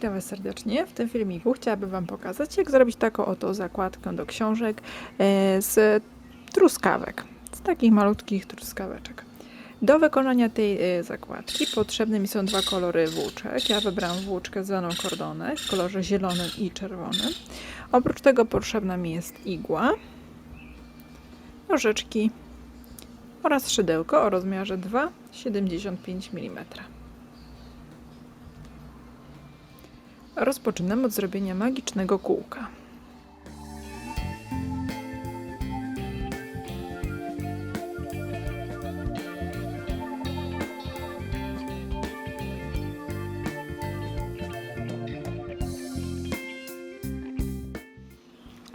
Witam Was serdecznie. W tym filmiku chciałabym Wam pokazać, jak zrobić taką oto zakładkę do książek e, z truskawek, z takich malutkich truskaweczek. Do wykonania tej e, zakładki potrzebne mi są dwa kolory włóczek. Ja wybrałam włóczkę zwaną kordonek w kolorze zielonym i czerwonym. Oprócz tego potrzebna mi jest igła, nożyczki oraz szydełko o rozmiarze 2,75 mm. Rozpoczynamy od zrobienia magicznego kółka.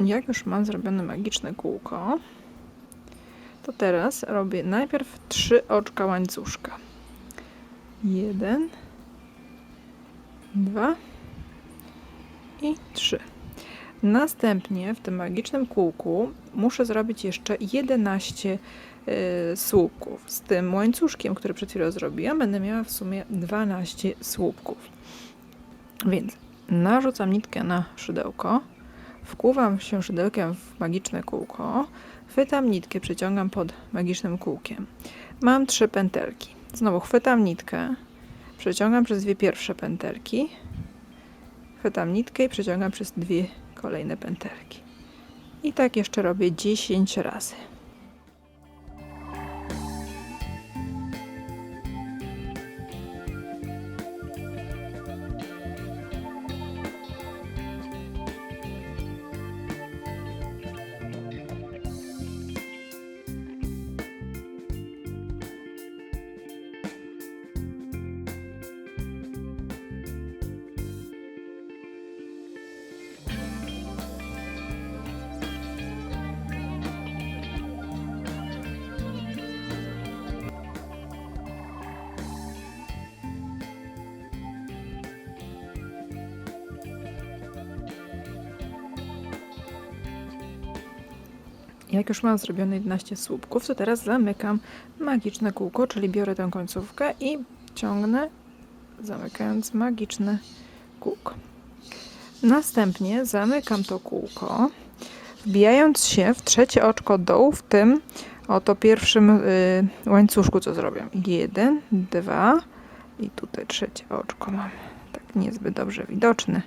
Jak już mam zrobione magiczne kółko, to teraz robię najpierw trzy oczka łańcuszka. Jeden, dwa i 3. Następnie w tym magicznym kółku muszę zrobić jeszcze 11 y, słupków. Z tym łańcuszkiem, który przed chwilą zrobiłam, będę miała w sumie 12 słupków. Więc narzucam nitkę na szydełko, wkłuwam się szydełkiem w magiczne kółko, chwytam nitkę, przeciągam pod magicznym kółkiem. Mam trzy pętelki. Znowu chwytam nitkę, przeciągam przez dwie pierwsze pętelki, chwytam nitkę i przeciągam przez dwie kolejne pętelki. I tak jeszcze robię 10 razy. Jak już mam zrobione 11 słupków, to teraz zamykam magiczne kółko, czyli biorę tę końcówkę i ciągnę, zamykając magiczne kółko. Następnie zamykam to kółko, wbijając się w trzecie oczko dołu w tym oto pierwszym y, łańcuszku, co zrobię. Jeden, dwa i tutaj trzecie oczko mam. Tak niezbyt dobrze widoczne,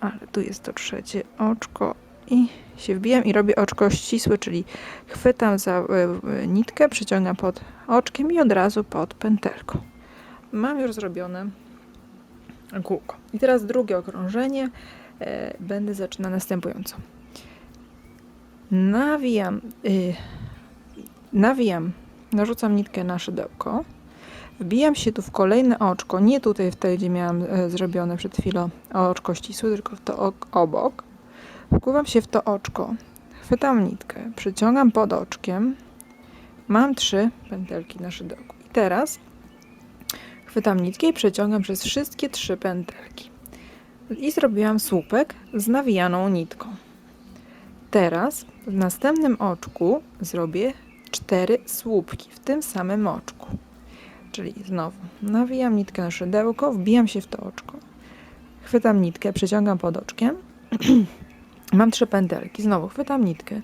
ale tu jest to trzecie oczko i się wbijam i robię oczko ścisłe, czyli chwytam za y, nitkę, przyciągam pod oczkiem i od razu pod pętelką. Mam już zrobione kółko. I teraz drugie okrążenie e, będę zaczynać następująco. Nawijam, y, nawijam, narzucam nitkę na szydełko, wbijam się tu w kolejne oczko, nie tutaj w tej, gdzie miałam e, zrobione przed chwilą oczko ścisłe, tylko w to ok, obok. Wkuwam się w to oczko, chwytam nitkę, przyciągam pod oczkiem, mam trzy pętelki na szydełku. I teraz chwytam nitkę i przeciągam przez wszystkie trzy pętelki. I zrobiłam słupek z nawijaną nitką. Teraz w następnym oczku zrobię cztery słupki w tym samym oczku. Czyli znowu nawijam nitkę na szydełko, wbijam się w to oczko, chwytam nitkę, przeciągam pod oczkiem, mam trzy pętelki, znowu chwytam nitkę,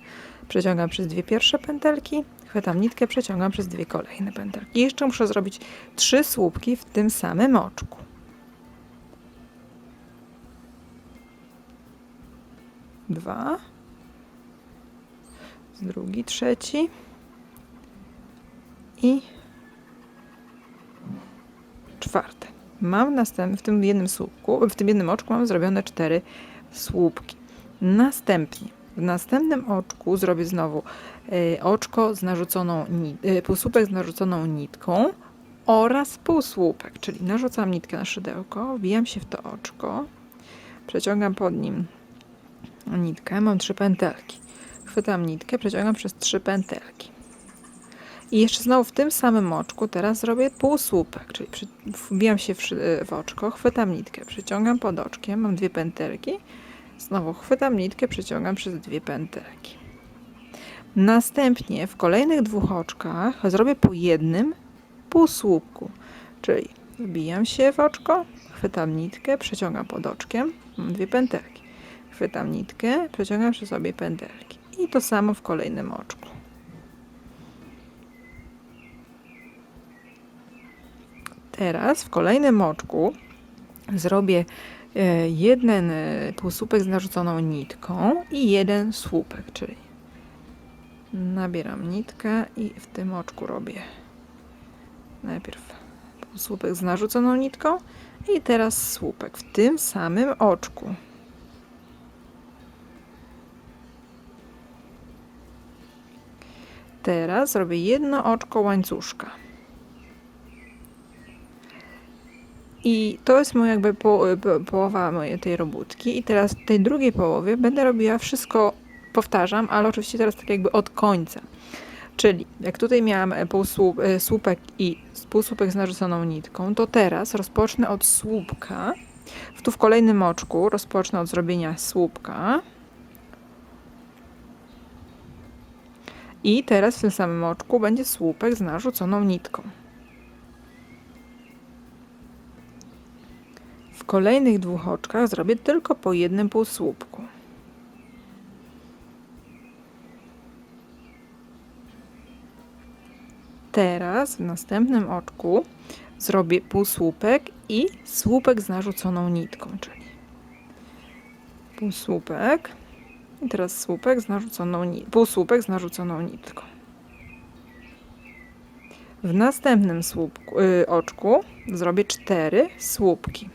przeciągam przez dwie pierwsze pętelki, chwytam nitkę, przeciągam przez dwie kolejne pętelki. I jeszcze muszę zrobić trzy słupki w tym samym oczku. Dwa. Drugi, trzeci. I czwarty. Mam następ, w tym jednym słupku, w tym jednym oczku mam zrobione cztery słupki. Następnie w następnym oczku zrobię znowu y, oczko z narzuconą y, półsłupek z narzuconą nitką oraz półsłupek, czyli narzucam nitkę na szydełko, wbijam się w to oczko, przeciągam pod nim nitkę, mam trzy pętelki. Chwytam nitkę, przeciągam przez trzy pętelki. I jeszcze znowu w tym samym oczku teraz zrobię półsłupek, czyli wbijam się w, szy- w oczko, chwytam nitkę, przeciągam pod oczkiem, mam dwie pętelki, znowu chwytam nitkę, przeciągam przez dwie pętelki. Następnie w kolejnych dwóch oczkach zrobię po jednym półsłupku, czyli Wbijam się w oczko, chwytam nitkę, przeciągam pod oczkiem, mam dwie pętelki. Chwytam nitkę, przeciągam przy sobie pętelki. I to samo w kolejnym oczku. Teraz w kolejnym oczku zrobię jeden e, półsłupek z narzuconą nitką i jeden słupek, czyli nabieram nitkę i w tym oczku robię najpierw półsłupek z narzuconą nitką i teraz słupek w tym samym oczku. Teraz robię jedno oczko łańcuszka. I to jest moja jakby po, po, połowa mojej tej robótki. I teraz w tej drugiej połowie będę robiła wszystko, powtarzam, ale oczywiście teraz tak jakby od końca. Czyli jak tutaj miałam e, półsłup, e, słupek i półsłupek z narzuconą nitką, to teraz rozpocznę od słupka. Tu w kolejnym oczku rozpocznę od zrobienia słupka. I teraz w tym samym oczku będzie słupek z narzuconą nitką. W kolejnych dwóch oczkach zrobię tylko po jednym półsłupku. Teraz w następnym oczku zrobię półsłupek i słupek z narzuconą nitką, czyli półsłupek i teraz słupek z narzuconą półsłupek z narzuconą nitką. W następnym słupku, y, oczku zrobię cztery słupki.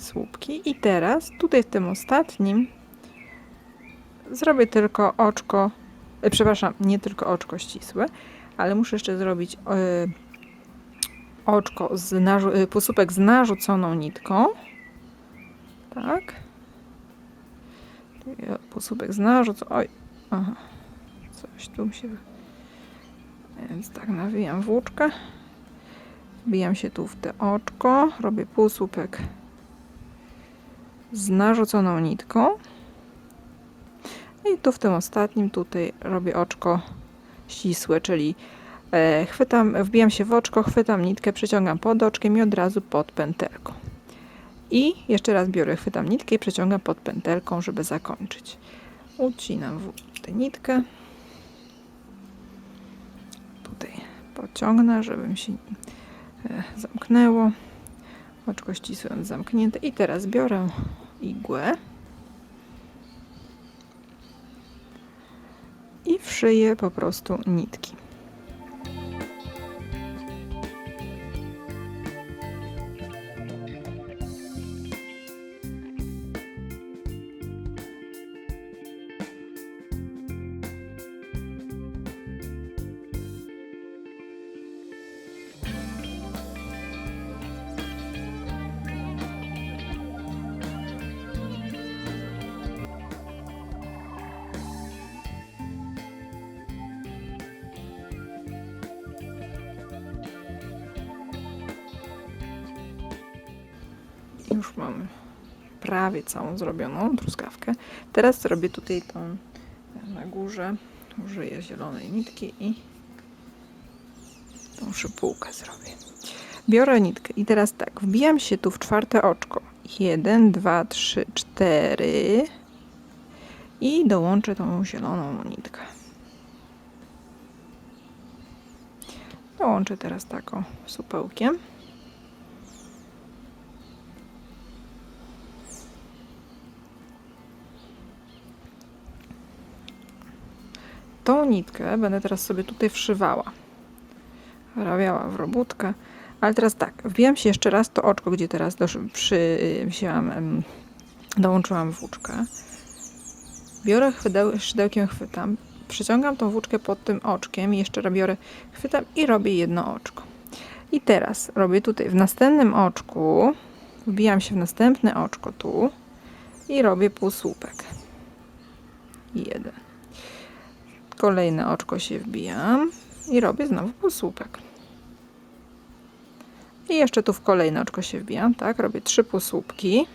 Słupki i teraz tutaj w tym ostatnim zrobię tylko oczko, e, przepraszam, nie tylko oczko ścisłe, ale muszę jeszcze zrobić e, oczko z narzu- e, półsłupek z narzuconą nitką. Tak. E, Półsłupek z narzuconą. Oj, aha. Coś tu się. Więc tak, nawijam włóczkę. Wbijam się tu w te oczko, robię półsłupek z narzuconą nitką. I tu w tym ostatnim tutaj robię oczko ścisłe, czyli e, chwytam, wbijam się w oczko, chwytam nitkę, przeciągam pod oczkiem i od razu pod pętelką. I jeszcze raz biorę, chwytam nitkę i przeciągam pod pętelką, żeby zakończyć. Ucinam tę nitkę. Tutaj pociągnę, żeby mi się e, zamknęło. Oczko ścisłe zamknięte. I teraz biorę igłę i wszyję po prostu nitki. Już mamy prawie całą zrobioną truskawkę. Teraz zrobię tutaj tą na górze. Użyję zielonej nitki i tą szypułkę zrobię. Biorę nitkę i teraz tak, wbijam się tu w czwarte oczko. Jeden, dwa, trzy, cztery i dołączę tą zieloną nitkę. Dołączę teraz taką supełkiem. Tą nitkę będę teraz sobie tutaj wszywała. Wrabiała w robótkę. Ale teraz tak, wbijam się jeszcze raz to oczko, gdzie teraz wzięłam, dołączyłam włóczkę. Biorę chwydeł, szydełkiem, chwytam, przyciągam tą włóczkę pod tym oczkiem i jeszcze biorę, chwytam i robię jedno oczko. I teraz robię tutaj w następnym oczku, wbijam się w następne oczko tu i robię półsłupek. Jeden. Kolejne oczko się wbijam i robię znowu półsłupek. I jeszcze tu w kolejne oczko się wbijam, tak? Robię trzy półsłupki.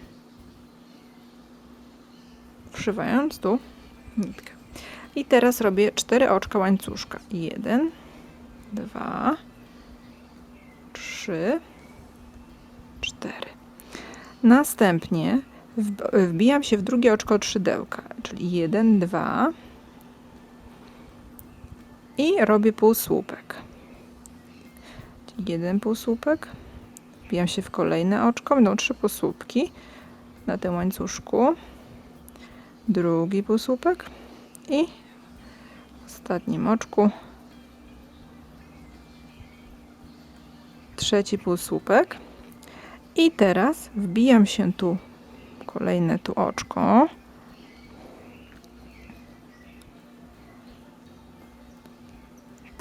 Wszywając tu nitkę. I teraz robię cztery oczka łańcuszka. Jeden, dwa, trzy, cztery. Następnie wb- wbijam się w drugie oczko od szydełka, czyli jeden, dwa i robię półsłupek. Jeden półsłupek, wbijam się w kolejne oczko, będą trzy półsłupki na tym łańcuszku, drugi półsłupek i w ostatnim oczku trzeci półsłupek. I teraz wbijam się tu kolejne tu oczko.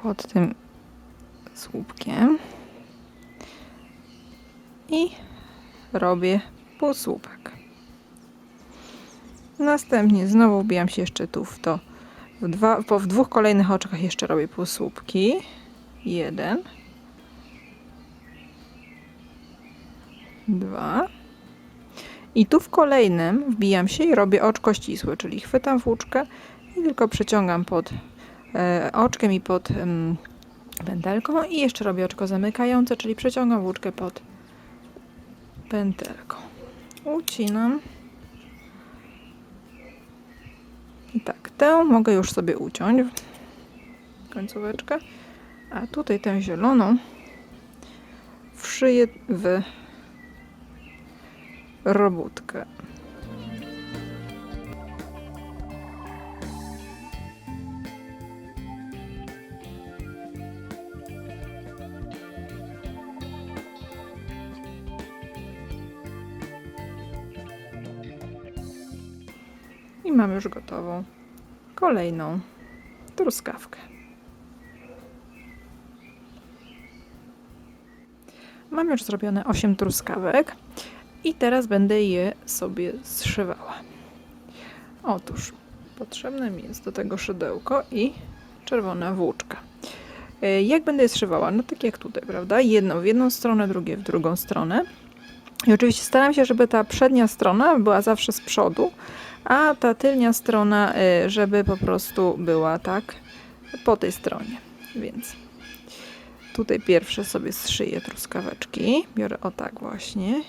Pod tym słupkiem. I robię półsłupek. Następnie znowu wbijam się jeszcze tu w to. W, dwa, po, w dwóch kolejnych oczkach jeszcze robię półsłupki. Jeden. Dwa. I tu w kolejnym wbijam się i robię oczko ścisłe, czyli chwytam włóczkę i tylko przeciągam pod oczkiem i pod pętelką i jeszcze robię oczko zamykające, czyli przeciągam włóczkę pod pętelką. Ucinam. I tak, tę mogę już sobie uciąć, końcóweczkę, a tutaj tę zieloną wszyję w robótkę. Mam już gotową kolejną truskawkę. Mam już zrobione 8 truskawek i teraz będę je sobie zszywała. Otóż potrzebne mi jest do tego szydełko i czerwona włóczka. E, Jak będę je zszywała? No tak jak tutaj, prawda? Jedno w jedną stronę, drugie w drugą stronę. I oczywiście staram się, żeby ta przednia strona była zawsze z przodu, a ta tylnia strona, y, żeby po prostu była tak po tej stronie. Więc tutaj pierwsze sobie zszyję truskaweczki. Biorę o tak właśnie.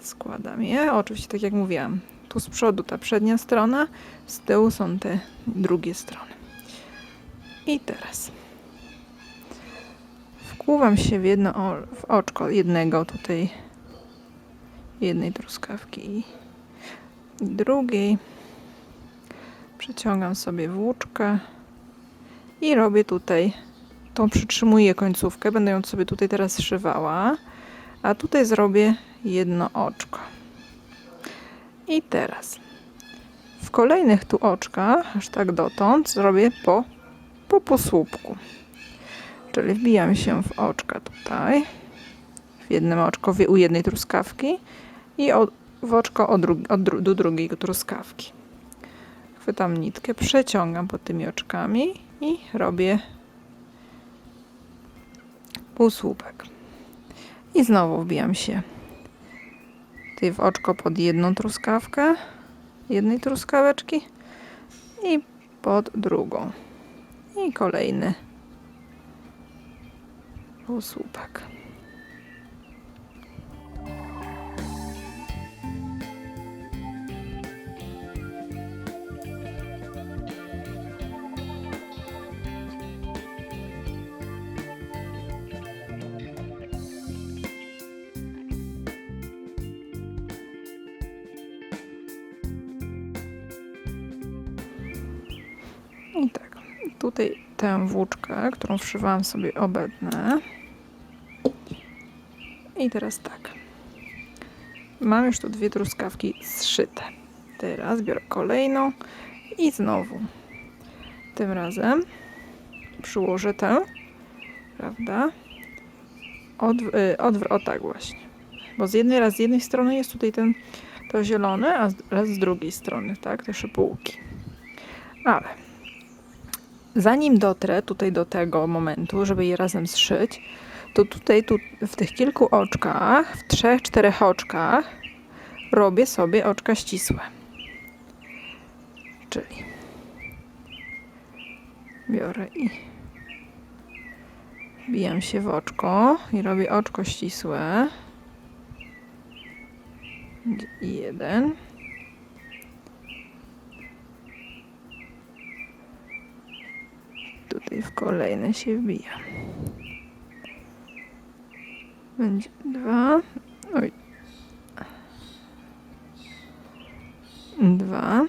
Składam je. Oczywiście, tak jak mówiłam, tu z przodu ta przednia strona, z tyłu są te drugie strony. I teraz wkłuwam się w jedno w oczko jednego tutaj jednej truskawki i drugiej. Przeciągam sobie włóczkę i robię tutaj, tą przytrzymuję końcówkę, będę ją sobie tutaj teraz zszywała, a tutaj zrobię jedno oczko. I teraz w kolejnych tu oczkach, aż tak dotąd, zrobię po, po posłupku. Czyli wbijam się w oczka tutaj, w jednym oczko, u jednej truskawki i od, w oczko od dru, od dru, do drugiej truskawki. Chwytam nitkę, przeciągam pod tymi oczkami i robię półsłupek. I znowu wbijam się tutaj w oczko pod jedną truskawkę, jednej truskaweczki i pod drugą. I kolejny półsłupek. Tutaj tę włóczkę, którą wszywałam sobie obetnę. I teraz tak. Mam już tu dwie truskawki zszyte. Teraz biorę kolejną i znowu. Tym razem przyłożę tę, prawda? Odw- y, tak właśnie. Bo z jednej raz z jednej strony jest tutaj ten to zielone, a raz z drugiej strony, tak? Te szypułki. Ale zanim dotrę tutaj do tego momentu, żeby je razem zszyć, to tutaj tu, w tych kilku oczkach, w trzech, czterech oczkach robię sobie oczka ścisłe. Czyli biorę i wbijam się w oczko i robię oczko ścisłe. Jeden. Tutaj w kolejne się wbija. Będzie dwa. Oj. Dwa.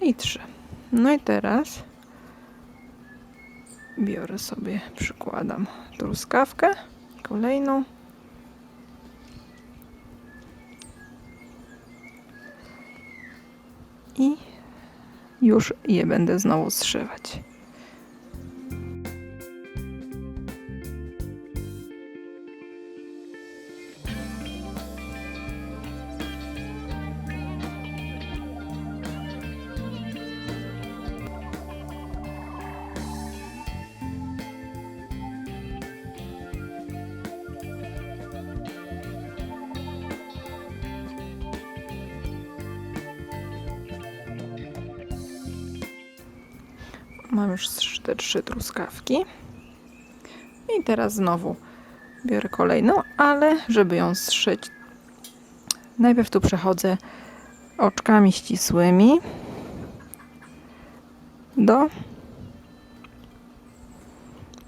I trzy. No i teraz biorę sobie, przykładam truskawkę, kolejną. Już je będę znowu zszywać. Mam już te trzy truskawki. I teraz znowu biorę kolejną, ale żeby ją zszyć, najpierw tu przechodzę oczkami ścisłymi do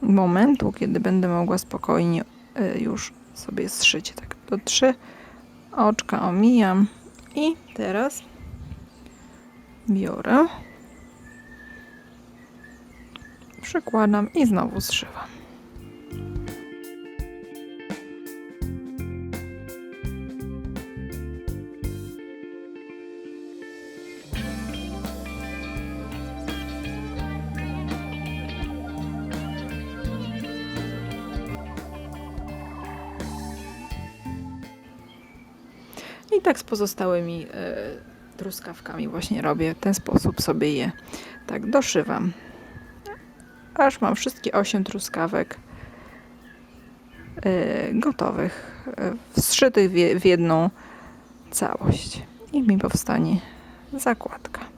momentu, kiedy będę mogła spokojnie y, już sobie zszyć. Tak, to trzy oczka omijam i teraz biorę przykładam i znowu zszywam. I tak z pozostałymi e, truskawkami właśnie robię. W ten sposób sobie je tak doszywam aż mam wszystkie 8 truskawek yy, gotowych, yy, zszytych w jedną całość. I mi powstanie zakładka.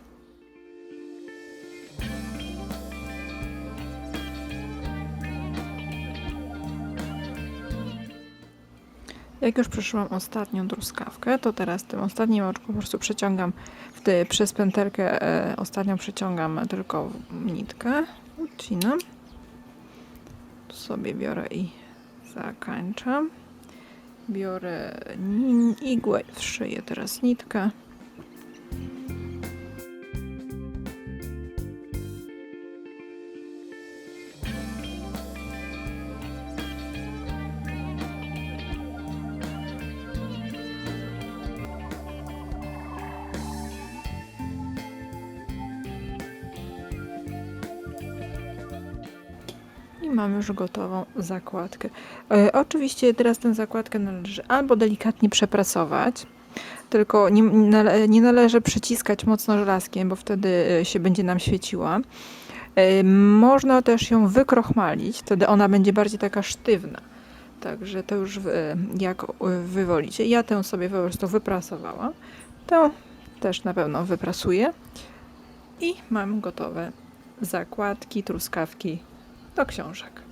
Jak już przeszyłam ostatnią truskawkę, to teraz tym ostatnim oczku po prostu przeciągam w ty, przez pętelkę e, ostatnią przeciągam tylko nitkę odcinam. Tu sobie biorę i zakończam. Biorę igłę i wszyję teraz nitkę. Mam już gotową zakładkę. E, oczywiście teraz tę zakładkę należy albo delikatnie przeprasować, tylko nie, nie należy przyciskać mocno żelazkiem, bo wtedy e, się będzie nam świeciła. E, można też ją wykrochmalić, wtedy ona będzie bardziej taka sztywna. Także to już e, jak e, wywolicie. Ja tę sobie po prostu wyprasowałam. To też na pewno wyprasuję. I mam gotowe zakładki, truskawki do książek.